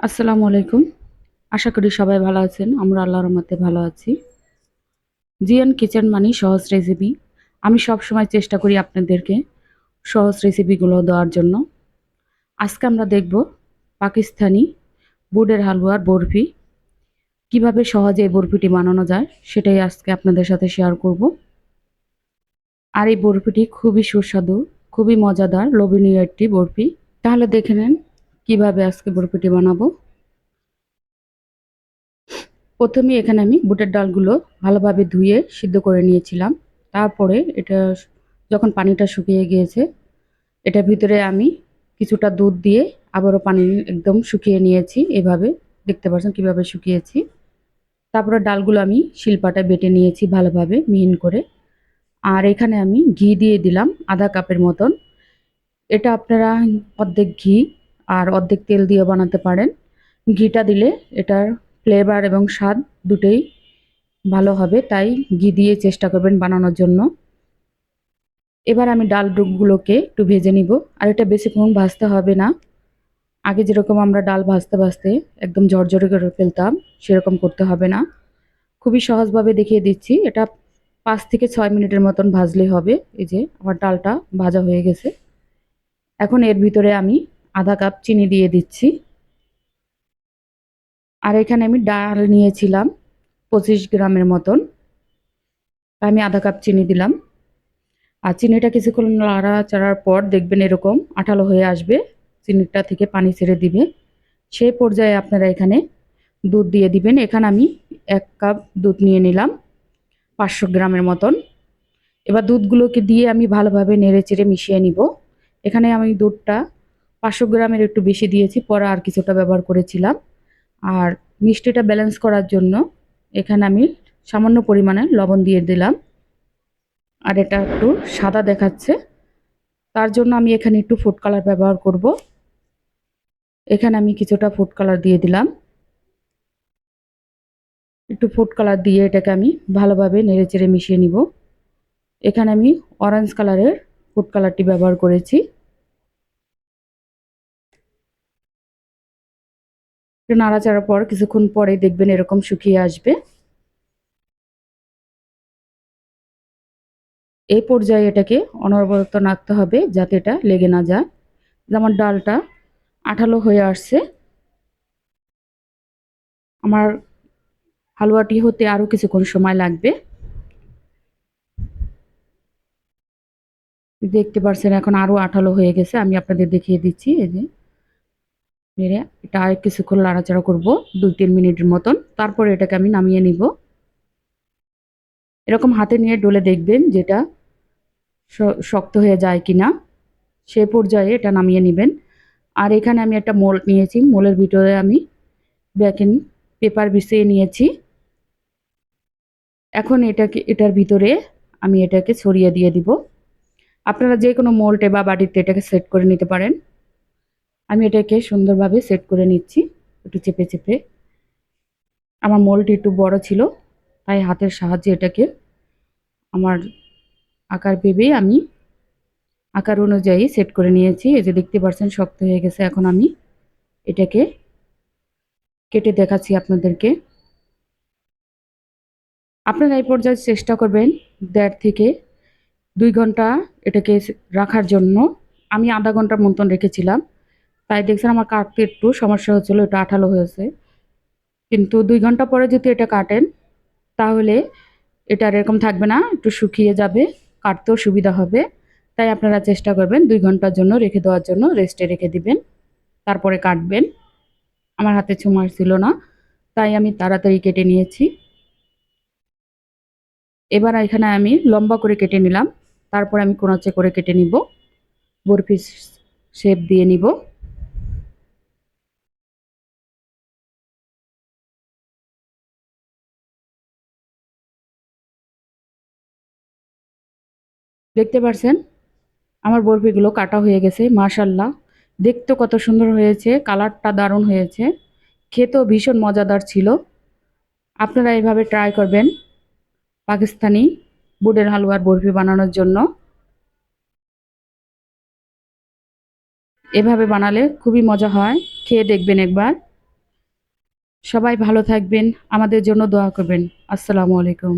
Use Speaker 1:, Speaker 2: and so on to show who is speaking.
Speaker 1: আসসালামু আলাইকুম। আশা করি সবাই ভালো আছেন। আমরা আল্লাহর রহমতে ভালো আছি। জিয়ান কিচেন মানি সহজ রেসিপি আমি সব সময় চেষ্টা করি আপনাদেরকে সহজ রেসিপিগুলো দেওয়ার জন্য। আজকে আমরা দেখব পাকিস্তানি বুটের হালুয়ার বরফি। কীভাবে সহজে এই বরফিটি বানানো যায়, সেটাই আজকে আপনাদের সাথে শেয়ার করব। আর এই বরফিটি খুবই সুস্বাদু, খুবই মজাদার, লোভনীয় একটি বরফি। তাহলে দেখে নেন কীভাবে আজকে বরফিটি বানাবো? প্রথমে এখানে আমি বুটের ডালগুলো ভালোভাবে ধুয়ে সিদ্ধ করে নিয়েছিলাম। তারপরে এটা যখন পানিটা শুকিয়ে গিয়েছে, এটার ভিতরে আমি কিছুটা দুধ দিয়ে আবারও পানি একদম শুকিয়ে নিয়েছি। এভাবে দেখতে পাচ্ছেন কীভাবে শুকিয়েছি। তারপরে ডালগুলো আমি শিলপাটায় বেটে নিয়েছি ভালোভাবে মিহিন করে। আর এখানে আমি ঘি দিয়ে দিলাম আধা কাপের মতন। এটা আপনারা অর্ধেক ঘি আর অর্ধেক তেল দিয়ে বানাতে পারেন। ঘিটা দিলে এটার ফ্লেভার এবং স্বাদ দুটোই ভালো হবে, তাই ঘি দিয়ে চেষ্টা করবেন বানানোর জন্য। এবার আমি ডাল ডুবগুলোকে একটু ভেজে নিব। আর এটা বেশিক্ষণ ভাজতে হবে না। আগে যেরকম আমরা ডাল ভাজতে ভাজতে একদম ঝরঝরে করে ফেলতাম, সেরকম করতে হবে না। খুবই সহজভাবে দেখিয়ে দিচ্ছি। এটা পাঁচ থেকে ছয় মিনিটের মতন ভাজলেই হবে। এই যে আমার ডালটা ভাজা হয়ে গেছে। এখন এর ভিতরে আমি আধা কাপ চিনি দিয়ে দিচ্ছি। আর এখানে আমি ডাল নিয়েছিলাম পঁচিশ গ্রামের মতন। আমি আধা কাপ চিনি দিলাম। আর চিনিটা কিছুক্ষণ লাড়া চাড়ার পর দেখবেন এরকম আঠালো হয়ে আসবে। চিনিটা থেকে পানি ছেড়ে দিবে। সেই পর্যায়ে আপনারা এখানে দুধ দিয়ে দিবেন। এখানে আমি এক কাপ দুধ নিয়ে নিলাম পাঁচশো গ্রামের মতন। এবার দুধগুলোকে দিয়ে আমি ভালোভাবে নেড়ে চেড়ে মিশিয়ে নিব। এখানে আমি দুধটা পাঁচশো গ্রামের একটু বেশি দিয়েছি, পরে আর কিছুটা ব্যবহার করেছিলাম। আর মিষ্টিটা ব্যালেন্স করার জন্য এখানে আমি সামান্য পরিমাণে লবণ দিয়ে দিলাম। আর এটা একটু সাদা দেখাচ্ছে। তার জন্য আমি এখানে একটু ফুড কালার ব্যবহার করব। এখানে আমি কিছুটা ফুড কালার দিয়ে দিলাম। একটু ফুড কালার দিয়ে এটাকে আমি ভালোভাবে নেড়ে চেড়ে মিশিয়ে নিব। এখানে আমি অরেঞ্জ কালারের ফুড কালারটি ব্যবহার করেছি। একটু নাড়াচাড়ার পর কিছুক্ষণ পরে দেখবেন এরকম শুকিয়ে আসবে। এই পর্যায়ে এটাকে অনবরত নাড়তে হবে যাতে এটা লেগে না যায়। যেমন ডালটা আঠালো হয়ে আসছে। আমার হালুয়াটি হতে আরও কিছুক্ষণ সময় লাগবে। দেখতে পারছেন এখন আরও আঠালো হয়ে গেছে, আমি আপনাদের দেখিয়ে দিচ্ছি এই যে। নেড়ে এটা আর কিছুক্ষণ লাড়াচাড়া করব, দুই তিন মিনিটের মতন। তারপরে এটাকে আমি নামিয়ে নিব। এরকম হাতে নিয়ে ডলে দেখবেন যেটা শক্ত হয়ে যায় কি না সে পর্যায়ে এটা নামিয়ে নেবেন। আর এখানে আমি একটা মোল নিয়েছি। মোলের ভিতরে আমি ব্যাকিং পেপার বিছিয়ে নিয়েছি। এখন এটাকে, এটার ভিতরে আমি এটাকে ছড়িয়ে দিয়ে দিব। আপনারা যে কোনো মোল্টে বা বাড়িতে এটাকে সেট করে নিতে পারেন। আমি এটাকে সুন্দরভাবে সেট করে নিচ্ছি, একটু চেপে চেপে। আমার মোলটি একটু বড় ছিল, তাই হাতের সাহায্যে এটাকে আমার আকার ভেবেই আমি আকার অনুযায়ী সেট করে নিয়েছি। এই যে দেখতে পাচ্ছেন, শক্ত হয়ে গেছে। এখন আমি এটাকে কেটে দেখাচ্ছি আপনাদেরকে। আপনারা এই পর্যায়ে চেষ্টা করবেন দেড় থেকে দুই ঘণ্টা এটাকে রাখার জন্য। আমি আধা ঘণ্টার মতন রেখেছিলাম। তাই দেখছেন আমার কাটতে একটু সমস্যা হচ্ছিল এটা আঠালো হয়েছে। কিন্তু দুই ঘণ্টা পরে যদি এটা কাটেন, তাহলে এটা এরকম থাকবে না, একটু শুকিয়ে যাবে, কাটতেও সুবিধা হবে। তাই আপনারা চেষ্টা করবেন দুই ঘণ্টার জন্য রেখে দেওয়ার জন্য রেস্টে রেখে দিবেন, তারপরে কাটবেন। আমার হাতে ছোমার ছিল না, তাই আমি তাড়াতাড়ি কেটে নিয়েছি। এবার এখানে আমি লম্বা করে কেটে নিলাম, তারপর আমি কোনাচে করে কেটে নিব। বরফি শেপ দিয়ে নিব। দেখতে পারছেন? আমার বরফিগুলো কাটা হয়ে গেছে মাশাল্লাহ দেখতে কত সুন্দর হয়েছে, কালারটা দারুণ হয়েছে। খেতেও ভীষণ মজাদার ছিল। আপনারা এভাবে ট্রাই করবেন পাকিস্তানি বুটের হালুয়ার বরফি বানানোর জন্য। এভাবে বানালে খুবই মজা হয়। খেয়ে দেখবেন একবার। সবাই ভালো থাকবেন, আমাদের জন্য দোয়া করবেন। আসসালামু আলাইকুম।